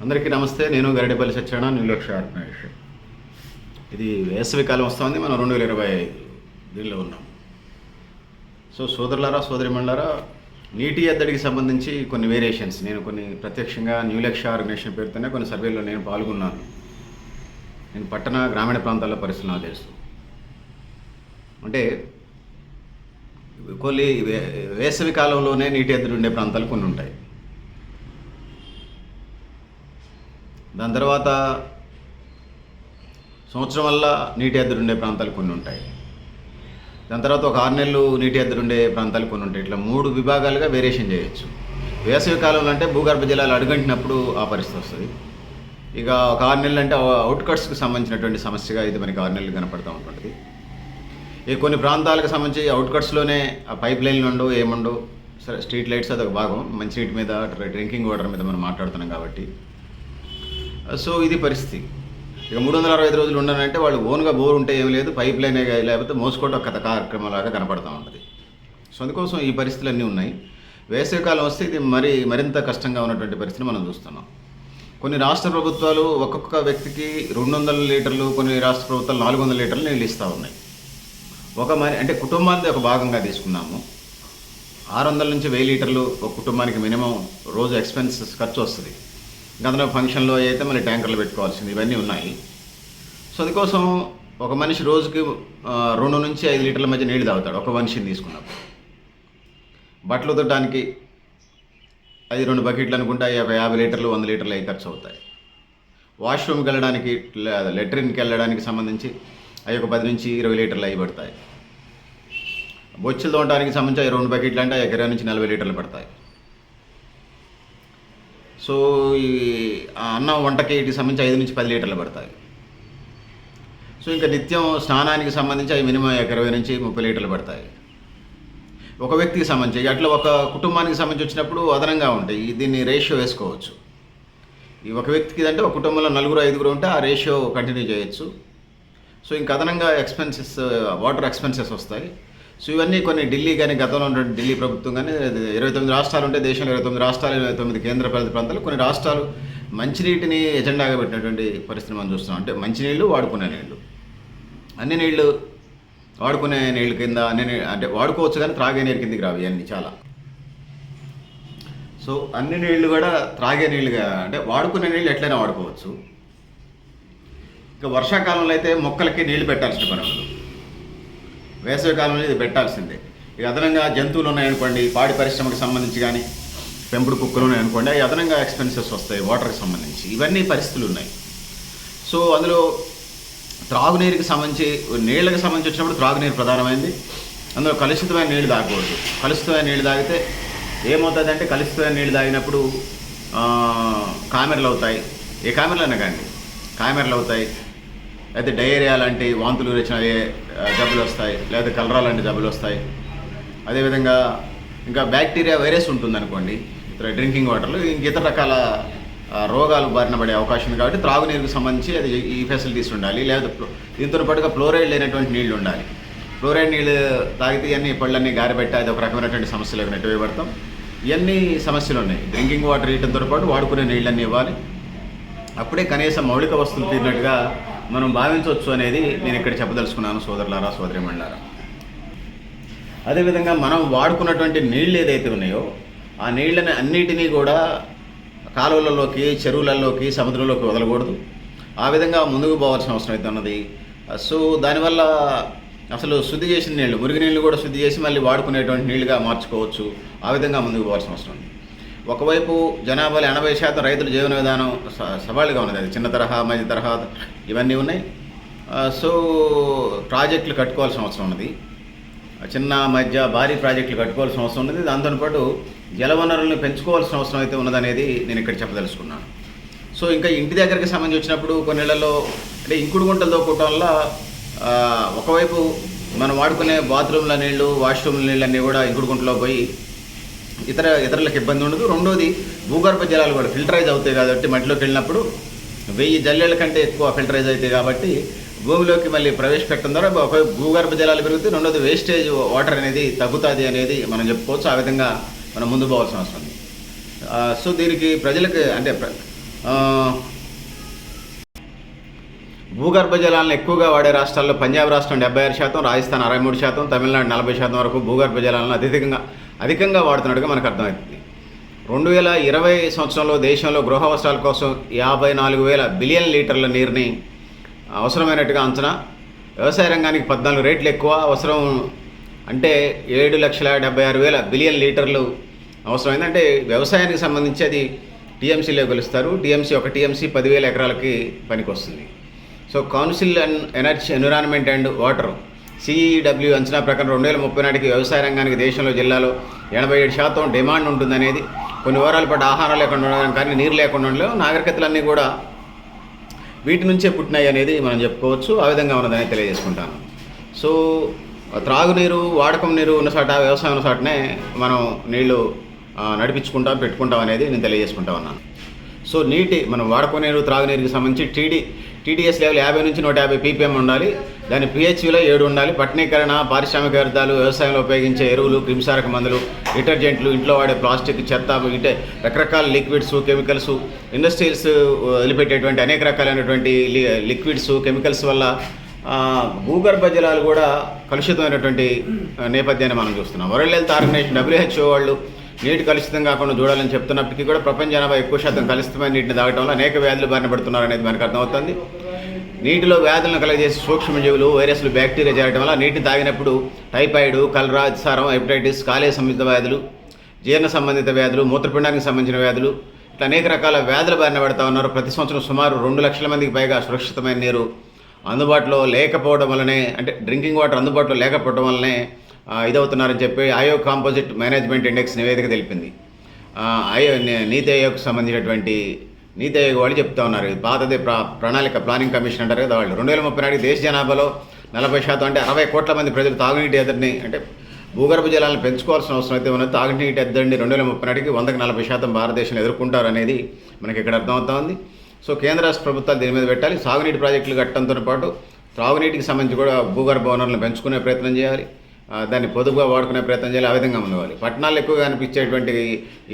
అందరికీ నమస్తే నేను గరిడేపల్లి సత్యనారాయణ నీలోక్ష ఆర్గనైజేషన్ ఇది వేసవి కాలం వస్తుంది మనం రెండు వేల ఇరవై దీనిలో ఉన్నాం. సో సోదరులారా సోదరిమణులారా నీటి ఎద్దడికి సంబంధించి కొన్ని వేరియేషన్స్ నేను కొన్ని ప్రత్యక్షంగా న్యూ లక్ష ఆర్గనైజేషన్ పేరుతోనే కొన్ని సర్వేల్లో నేను పాల్గొన్నాను. నేను పట్టణ గ్రామీణ ప్రాంతాల్లో పరిస్థితులు నాకు తెలుసు. అంటే కొన్ని వే- వేసవి కాలంలోనే నీటి ఎద్దడి ఉండే ప్రాంతాలు కొన్ని ఉంటాయి. దాని తర్వాత సంవత్సరం వల్ల నీటి ఎద్దడి ఉండే ప్రాంతాలు కొన్ని ఉంటాయి. దాని తర్వాత ఒక ఆరు నెలలు నీటి ఎద్దడి ఉండే ప్రాంతాలు కొన్ని ఉంటాయి. ఇట్లా మూడు విభాగాలుగా వేరియేషన్ చేయొచ్చు. వేసవి కాలంలో అంటే భూగర్భ జలాలు అడుగంటినప్పుడు ఆ పరిస్థితి వస్తుంది. ఇక ఒక ఆరు నెలలు అంటే అవుట్కట్స్కి సంబంధించినటువంటి సమస్యగా ఇది మనకి ఆరు నెలలు కనపడుతూ ఉంటుంది ఈ కొన్ని ప్రాంతాలకు సంబంధించి అవుట్కట్స్లోనే ఆ పైప్ లైన్లు ఉండవు ఏముండవు. సరే స్ట్రీట్ లైట్స్ అది ఒక భాగం మంచినీటి మీద డ్రింకింగ్ వాటర్ మీద మనం మాట్లాడుతున్నాం కాబట్టి. సో ఇది పరిస్థితి. ఇక మూడు వందల అరవై ఐదు రోజులు ఉండాలంటే వాళ్ళు ఓన్గా బోర్ ఉంటే ఏం లేదు పైప్ లైన్ లేకపోతే మోసుకోవడం ఒక కథ కార్యక్రమంలాగా కనపడతా ఉంటుంది. సో అందుకోసం ఈ పరిస్థితులు అన్నీ ఉన్నాయి. వేసవికాలం వస్తే ఇది మరి మరింత కష్టంగా ఉన్నటువంటి పరిస్థితిని మనం చూస్తున్నాం. కొన్ని రాష్ట్ర ప్రభుత్వాలు ఒక్కొక్క వ్యక్తికి రెండు వందల లీటర్లు కొన్ని రాష్ట్ర ప్రభుత్వాలు నాలుగు వందల లీటర్లు నీళ్ళు ఇస్తూ ఉన్నాయి. ఒక మరి అంటే కుటుంబాన్ని ఒక భాగంగా తీసుకున్నాము. ఆరు వందల నుంచి వెయ్యి లీటర్లు ఒక కుటుంబానికి మినిమం రోజు ఎక్స్పెన్సెస్ ఖర్చు వస్తుంది. గతంలో ఫంక్షన్లో అయితే మళ్ళీ ట్యాంకర్లు పెట్టుకోవాల్సింది ఇవన్నీ ఉన్నాయి. సో అందుకోసం ఒక మనిషి రోజుకి రెండు నుంచి ఐదు లీటర్ల మధ్య నీళ్ళు తాగుతాడు ఒక మనిషిని తీసుకున్నప్పుడు. బట్టలు ఉతకడానికి అది రెండు బకెట్లు అనుకుంటే అవి ఒక యాభై లీటర్లు వంద లీటర్లు అవి ఖర్చు అవుతాయి. వాష్రూమ్కి వెళ్ళడానికి లేదా లెట్రిన్కి వెళ్ళడానికి సంబంధించి అవి ఒక పది నుంచి ఇరవై లీటర్లు అవి పడతాయి. బొచ్చులు తోమడానికి సంబంధించి అవి రెండు బకెట్లు అంటే ఎకరా ఇరవై నుంచి నలభై లీటర్లు పడతాయి. సో ఈ అన్నం వంటకి వీటికి సంబంధించి ఐదు నుంచి పది లీటర్లు పడతాయి. సో ఇంకా నిత్యం స్నానానికి సంబంధించి అవి మినిమం ఒక ఇరవై నుంచి ముప్పై లీటర్లు పడతాయి. ఒక వ్యక్తికి సంబంధించి అట్లా ఒక కుటుంబానికి సంబంధించి వచ్చినప్పుడు అదనంగా ఉంటాయి. దీన్ని రేషియో వేసుకోవచ్చు. ఈ ఒక వ్యక్తికి అంటే ఒక కుటుంబంలో నలుగురు ఐదుగురు ఉంటే ఆ రేషియో కంటిన్యూ చేయొచ్చు. సో ఇంకా అదనంగా ఎక్స్పెన్సెస్ వాటర్ ఎక్స్పెన్సెస్ వస్తాయి. సో ఇవన్నీ కొన్ని ఢిల్లీ కానీ గతంలో ఉన్నటువంటి ఢిల్లీ ప్రభుత్వం కానీ ఇరవై తొమ్మిది రాష్ట్రాలు ఉంటే దేశంలో ఇరవై తొమ్మిది రాష్ట్రాలు ఇరవై తొమ్మిది కేంద్ర పాలిత ప్రాంతాలు కొన్ని రాష్ట్రాలు మంచినీటిని ఎజెండాగా పెట్టినటువంటి పరిస్థితి మనం చూస్తున్నాం. అంటే మంచినీళ్ళు వాడుకునే నీళ్ళు. అన్ని నీళ్ళు వాడుకునే నీళ్ళ కింద అన్ని నీ- అంటే వాడుకోవచ్చు కానీ త్రాగే నీరు కిందకి రావు ఇవన్నీ చాలా. సో అన్ని నీళ్ళు కూడా త్రాగే నీళ్ళుగా అంటే వాడుకునే నీళ్ళు ఎట్లయినా వాడుకోవచ్చు. ఇక వర్షాకాలంలో అయితే మొక్కలకి నీళ్ళు పెట్టాల్సిన పని ఉండదు. వేసవికాలంలో ఇది పెట్టాల్సిందే. ఇక అదనంగా జంతువులు ఉన్నాయనుకోండి పాడి పరిశ్రమకు సంబంధించి కానీ పెంపుడు కుక్కలు ఉన్నాయనుకోండి అవి అదనంగా ఎక్స్పెన్సెస్ వస్తాయి వాటర్కి సంబంధించి. ఇవన్నీ పరిస్థితులు ఉన్నాయి. సో అందులో త్రాగునీరుకి సంబంధించి నీళ్ళకి సంబంధించి వచ్చినప్పుడు త్రాగునీరు ప్రధానమైంది. అందులో కలుషితమైన నీళ్ళు తాగకూడదు. కలుషితమైన నీళ్ళు తాగితే ఏమవుతుందంటే కలుషితమైన నీళ్ళు తాగినప్పుడు కామెరలు అవుతాయి. ఏ కామెరలు అయినా కానీ కామెరలు అవుతాయి. లేకపోతే డయేరియా లాంటి వాంతులు వచ్చిన అయ్యే జబ్బులు వస్తాయి లేదా కలరా లాంటి జబ్బులు వస్తాయి. అదేవిధంగా ఇంకా బ్యాక్టీరియా వైరస్ ఉంటుంది అనుకోండి ఇతర డ్రింకింగ్ వాటర్లో ఇంక ఇతర రకాల రోగాలు బారిన పడే అవకాశం ఉంది కాబట్టి త్రాగునీరుకు సంబంధించి అది ఈ ఫెసిలిటీస్ ఉండాలి. లేదా దీంతో పాటుగా ఫ్లోరైడ్ లేనటువంటి నీళ్ళు ఉండాలి. ఫ్లోరైడ్ నీళ్ళు తాగితే ఇవన్నీ పళ్ళన్నీ గారిపెట్టి అది ఒక రకమైనటువంటి సమస్యలకు నెట్టివేయబడతాం. ఇవన్నీ సమస్యలు ఉన్నాయి. డ్రింకింగ్ వాటర్ ఇవ్వడంతో పాటు వాడుకునే నీళ్ళన్నీ ఇవ్వాలి. అప్పుడే కనీసం మౌలిక వస్తువులు తీరినట్టుగా మనం భావించవచ్చు అనేది నేను ఇక్కడ చెప్పదలుచుకున్నాను సోదరులారా సోదరి మండలారా అదేవిధంగా మనం వాడుకున్నటువంటి నీళ్ళు ఏదైతే ఉన్నాయో ఆ నీళ్ళని అన్నిటినీ కూడా కాలువలలోకి చెరువులలోకి సముద్రంలోకి వదలకూడదు. ఆ విధంగా ముందుకు పోవాల్సిన అవసరం అయితే ఉన్నది. సో దానివల్ల అసలు శుద్ధి చేసిన నీళ్ళు మురిగి నీళ్ళు కూడా శుద్ధి చేసి మళ్ళీ వాడుకునేటువంటి నీళ్ళుగా మార్చుకోవచ్చు. ఆ విధంగా ముందుకు పోవాల్సిన అవసరం ఉంది. ఒకవైపు జనాభాలో ఎనభై శాతం రైతుల జీవన విధానం స- సవాలుగా ఉన్నది. అది చిన్న తరహా మధ్య తరహా ఇవన్నీ ఉన్నాయి. సో ప్రాజెక్టులు కట్టుకోవాల్సిన అవసరం ఉన్నది. చిన్న మధ్య భారీ ప్రాజెక్టులు కట్టుకోవాల్సిన అవసరం ఉన్నది. దాంతో పాటు జలవనరులను పెంచుకోవాల్సిన అవసరం అయితే ఉన్నదనేది నేను ఇక్కడ చెప్పదలుచుకున్నాను. సో ఇంకా ఇంటి దగ్గరికి సంబంధించి వచ్చినప్పుడు కొన్నిళ్ళలో అంటే ఇంకుడు గుంటలు తోకటం వల్ల ఒకవైపు మనం వాడుకునే బాత్రూమ్ల నీళ్ళు వాష్రూమ్ల నీళ్ళు అన్నీ కూడా ఇంకుడు గుంటలో పోయి ఇతర ఇతరులకు ఇబ్బంది ఉండదు. రెండోది భూగర్భ జలాలు కూడా ఫిల్టరైజ్ అవుతాయి కాబట్టి మట్టిలోకి వెళ్ళినప్పుడు వెయ్యి జల్లెల కంటే ఎక్కువ ఫిల్టరైజ్ అవుతాయి కాబట్టి భూమిలోకి మళ్ళీ ప్రవేశపెట్టడం ద్వారా ఒక భూగర్భ జలాలు పెరుగుతాయి రెండోది వేస్టేజ్ వాటర్ అనేది తగ్గుతుంది అనేది మనం చెప్పుకోవచ్చు. ఆ విధంగా మనం ముందు పోవాల్సిన అవసరం ఉంది. సో దీనికి ప్రజలకు అంటే భూగర్భ జలాలను ఎక్కువగా వాడే రాష్ట్రాల్లో పంజాబ్ రాష్ట్రం డెబ్బై ఆరు శాతం రాజస్థాన్ అరవై మూడు శాతం తమిళనాడు నలభై శాతం వరకు భూగర్భ జలాలను అత్యధికంగా అధికంగా వాడుతున్నట్టుగా మనకు అర్థమవుతుంది. రెండు వేల ఇరవై సంవత్సరంలో దేశంలో గృహ అవసరాల కోసం యాభై నాలుగు వేల బిలియన్ లీటర్ల నీరుని అవసరమైనట్టుగా అంచనా వ్యవసాయ రంగానికి పద్నాలుగు రేట్లు ఎక్కువ అవసరం అంటే ఏడు లక్షల డెబ్బై ఆరు వేల బిలియన్ లీటర్లు అవసరమైంది. అంటే వ్యవసాయానికి సంబంధించి అది టీఎంసీలో కొలుస్తారు టీఎంసీ ఒక టీఎంసీ పదివేల ఎకరాలకి పనికొస్తుంది. So council and energy environment and water CEEW అంచనా ప్రకారం రెండు వేల ముప్పై నాటికి వ్యవసాయ రంగానికి దేశంలో జిల్లాలో ఎనభై ఏడు శాతం డిమాండ్ ఉంటుందనేది. కొన్ని వారాల పాటు ఆహారం లేకుండా ఉండడం కానీ నీరు లేకుండా ఉండడం నాగరికతలన్నీ కూడా వీటి నుంచే పుట్టినాయి అనేది మనం చెప్పుకోవచ్చు. ఆ విధంగా ఉన్నదని తెలియజేసుకుంటాను. సో త్రాగునీరు వాడకం నీరు ఉన్న చోట వ్యవసాయం ఉన్న చోటనే మనం నీళ్ళు నడిపించుకుంటాం పెట్టుకుంటాం అనేది నేను తెలియజేసుకుంటా ఉన్నాను. సో నీటి మనం వాడకం నీరు త్రాగునీరుకి సంబంధించి టీడీ టీడీఎస్ లెవెల్ యాభై నుంచి నూట యాభై పీపీఎం ఉండాలి. దాని పిహెచ్విలో ఏడు ఉండాలి. పట్టణీకరణ పారిశ్రామిక వ్యర్థాలు వ్యవసాయంలో ఉపయోగించే ఎరువులు క్రిమిసారక మందులు డిటర్జెంట్లు ఇంట్లో వాడే ప్లాస్టిక్ చెత్త ఇటే రకరకాల లిక్విడ్స్ కెమికల్స్ ఇండస్ట్రీస్ వదిలిపెట్టేటువంటి అనేక రకాలైనటువంటి లి- లిక్విడ్స్ కెమికల్స్ వల్ల భూగర్భ జలాలు కూడా కలుషితమైనటువంటి నేపథ్యాన్ని మనం చూస్తున్నాం. వరల్డ్ హెల్త్ ఆర్గనైజేషన్ డబ్ల్యూహెచ్ఓ వాళ్ళు నీటి కలుషితం కాకుండా చూడాలని చెప్తున్నప్పటికీ కూడా ప్రపంచ జనాభా ఎక్కువ శాతం కలుషితమైన నీటిని తాగటం వల్ల అనేక వ్యాధులు బారిన పడుతున్నారు అనేది మనకు అర్థమవుతుంది. నీటిలో వ్యాధులను కలగజేసే సూక్ష్మజీవులు వైరస్లు బ్యాక్టీరియా చేరడం వల్ల నీటిని తాగినప్పుడు టైఫాయిడ్ కలరా సారం హెపటైటిస్ కాలేయ సంబంధిత వ్యాధులు జీర్ణ సంబంధిత వ్యాధులు మూత్రపిండానికి సంబంధించిన వ్యాధులు ఇట్లా అనేక రకాల వ్యాధులు బారిన పడతా ఉన్నారు. ప్రతి సంవత్సరం సుమారు రెండు లక్షల మందికి పైగా సురక్షితమైన నీరు అందుబాటులో లేకపోవడం వల్లనే అంటే డ్రింకింగ్ వాటర్ అందుబాటులో లేకపోవడం వల్లనే ఇదవుతున్నారని చెప్పి ఆయో కాంపోజిట్ మేనేజ్మెంట్ ఇండెక్స్ నివేదిక తెలిపింది. ఆయో నీతి ఆయోగ్కి సంబంధించినటువంటి నీతి ఆయోగ్ వాళ్ళు చెప్తా ఉన్నారు. పాతది ప్ర ప్రణాళిక ప్లానింగ్ కమిషన్ అంటారు కదా వాళ్ళు. రెండు వేల ముప్పై నాటికి దేశ జనాభాలో నలభై శాతం అంటే అరవై కోట్ల మంది ప్రజలు తాగునీటి ఎద్దడిని అంటే భూగర్భ జలాలను పెంచుకోవాల్సిన అవసరం అయితే ఉన్నది. తాగునీటి ఎద్దండి రెండు వేల ముప్పై నాటికి వందకి నలభై శాతం భారతదేశంలో ఎదుర్కొంటారు అనేది మనకి ఇక్కడ అర్థమవుతా ఉంది. సో కేంద్ర రాష్ట్ర ప్రభుత్వాలు దీని మీద పెట్టాలి. సాగునీటి ప్రాజెక్టులు కట్టడంతో పాటు త్రాగునీటికి సంబంధించి కూడా భూగర్భ వనరులను పెంచుకునే ప్రయత్నం చేయాలి. దాన్ని పొదుపుగా వాడుకునే ప్రయత్నం చేయాలి ఆ విధంగా ఉండవాలి. పట్టణాల్లో ఎక్కువగా అనిపించేటువంటి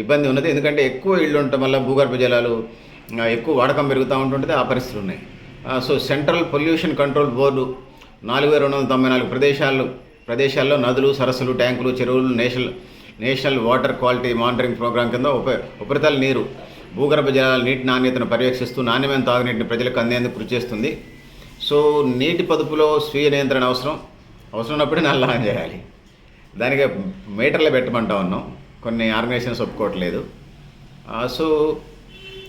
ఇబ్బంది ఉన్నది. ఎందుకంటే ఎక్కువ ఇళ్ళు ఉండటం వల్ల భూగర్భ జలాలు ఎక్కువ వాడకం పెరుగుతూ ఉంటుంటుంది ఆ పరిస్థితులు ఉన్నాయి. So central pollution control board నాలుగు వేల రెండు వందల తొంభై నాలుగు ప్రదేశాలు ప్రదేశాల్లో నదులు సరస్సులు ట్యాంకులు చెరువులు national national water quality monitoring programme కింద ఉప ఉపరితల నీరు భూగర్భ జలాల నీటి నాణ్యతను పర్యవేక్షిస్తూ నాణ్యమైన తాగునీటిని ప్రజలకు అందేందుకు కృషి చేస్తుంది. సో నీటి పొదుపులో స్వీయ నియంత్రణ అవసరం. అవసరం ఉన్నప్పుడే నల్లాహం చేయాలి. దానికి మీటర్లు పెట్టమంటా ఉన్నాం. కొన్ని ఆర్గనైజేషన్స్ ఒప్పుకోవట్లేదు. ఆ, సో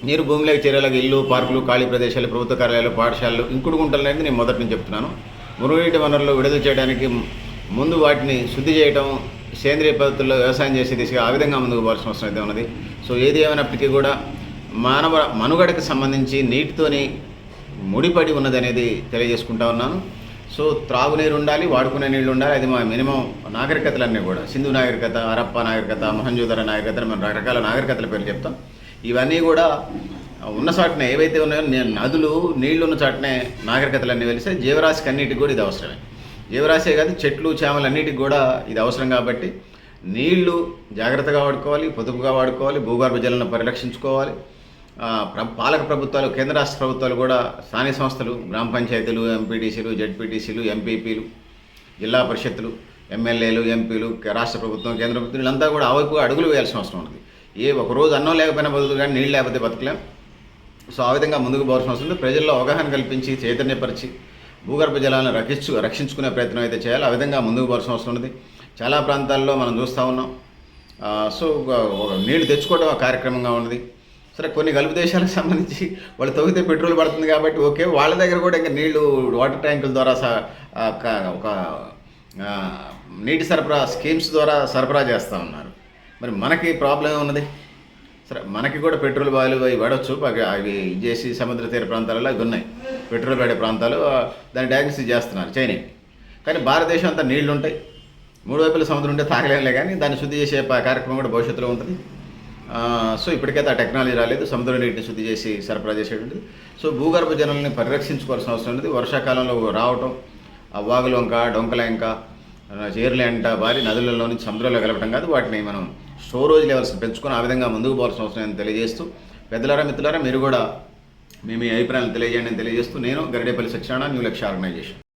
నీరు భూమిలోకి చేరేలాగా ఇల్లు పార్కులు ఖాళీ ప్రదేశాలు ప్రభుత్వ కార్యాలయాలు పాఠశాలలు ఇంకుడు గుంటలు అనేది నేను మొదటి నుంచి చెప్తున్నాను. మురుగునీటి వనరులు విడుదల చేయడానికి ముందు వాటిని శుద్ధి చేయడం సేంద్రియ పద్ధతుల్లో వ్యవసాయం చేసే దిశగా ఆ విధంగా ముందుకు పోవాల్సిన అవసరం అయితే ఉన్నది. సో ఏది ఏమైనప్పటికీ కూడా మానవ మనుగడకు సంబంధించి నీటితోని ముడిపడి ఉన్నది అనేది తెలియజేసుకుంటా ఉన్నాను. సో త్రాగునీరు ఉండాలి వాడుకునే నీళ్ళు ఉండాలి అది మా మినిమం నాగరికతలన్నీ కూడా. సింధు నాగరికత హరప్ప నాగరికత మహంజోదర నాగరికత మనం రకరకాల నాగరికతల పేర్లు చెప్తాం. ఇవన్నీ కూడా ఉన్న చాటనే ఏవైతే ఉన్నాయో నదులు నీళ్ళు ఉన్న చాటునే నాగరికతలన్నీ వెలిస్తే జీవరాశికి అన్నిటికి కూడా ఇది అవసరమే. జీవరాశే కాదు చెట్లు చేమలు అన్నిటికి కూడా ఇది అవసరం కాబట్టి నీళ్ళు జాగ్రత్తగా వాడుకోవాలి పొదుపుగా వాడుకోవాలి భూగర్భ జలను పరిరక్షించుకోవాలి. పాలక ప్రభుత్వాలు కేంద్ర రాష్ట్ర ప్రభుత్వాలు కూడా స్థానిక సంస్థలు గ్రామ పంచాయతీలు ఎంపీటీసీలు జెడ్పీటీసీలు ఎంపీపీలు జిల్లా పరిషత్తులు ఎమ్మెల్యేలు ఎంపీలు రాష్ట్ర ప్రభుత్వం కేంద్ర ప్రభుత్వం వీళ్ళంతా కూడా ఆ వైపు అడుగులు వేయాల్సిన అవసరం ఉంది ఏ ఒక రోజు అన్నం లేకపోయినా బతుకులు కానీ నీళ్ళు లేకపోతే బతకలేం. సో ఆ విధంగా ముందుకు పోవాల్సిన అవసరం ఉంది. ప్రజల్లో అవగాహన కల్పించి చైతన్యపరిచి భూగర్భ జలాలను రక్షించు రక్షించుకునే ప్రయత్నం అయితే చేయాలి. ఆ విధంగా ముందుకు పోవాల్సిన అవసరం ఉంది చాలా ప్రాంతాల్లో మనం చూస్తూ ఉన్నాం. సో ఒక- నీళ్ళు తెచ్చుకోవడం ఒక కార్యక్రమంగా ఉన్నది. సరే కొన్ని గల్ఫ్ దేశాలకు సంబంధించి వాళ్ళు తవ్వితే పెట్రోల్ పడుతుంది కాబట్టి ఓకే వాళ్ళ దగ్గర కూడా ఇంకా నీళ్ళు వాటర్ ట్యాంకుల ద్వారా ఒక నీటి సరఫరా స్కీమ్స్ ద్వారా సరఫరా చేస్తూ ఉన్నారు. మరి మనకి ప్రాబ్లం ఉన్నది సరే మనకి కూడా పెట్రోల్ బాయిలు అవి పడవచ్చు అవి చేసి సముద్ర తీర ప్రాంతాలలో అవి ఉన్నాయి. పెట్రోల్ పడే ప్రాంతాలు దాన్ని డయాగ్నోసిస్ చేస్తున్నారు చైనా. కానీ భారతదేశం అంతా నీళ్ళు ఉంటాయి మూడు వైపుల సముద్రం ఉంటే తాగలేములే కానీ దాన్ని శుద్ధి చేసే కార్యక్రమం కూడా భవిష్యత్తులో ఉంటుంది. సో ఇప్పటికైతే ఆ టెక్నాలజీ రాలేదు సముద్ర నీటిని శుద్ధి చేసి సరఫరా చేసేటువంటిది. సో భూగర్భ జలాలని పరిరక్షించుకోవాల్సిన అవసరం ఉంది వర్షాకాలంలో రావటం ఆ వాగులు వంక డొంకల వారి భారీ నదులలో నుంచి సముద్రంలో కలపడం కాదు వాటిని మనం స్టోరేజ్ లెవెల్స్ పెంచుకొని ఆ విధంగా ముందుకు పోవాల్సిన అవసరం అని తెలియజేస్తూ పెద్దలారా మిత్రులారా మీరు కూడా మీ మీ అభిప్రాయాలు తెలియజేయండి అని తెలియజేస్తూ నేను గరిడేపల్లి సత్యనారాయణ న్యూ లక్ష్య ఆర్గనైజేషన్.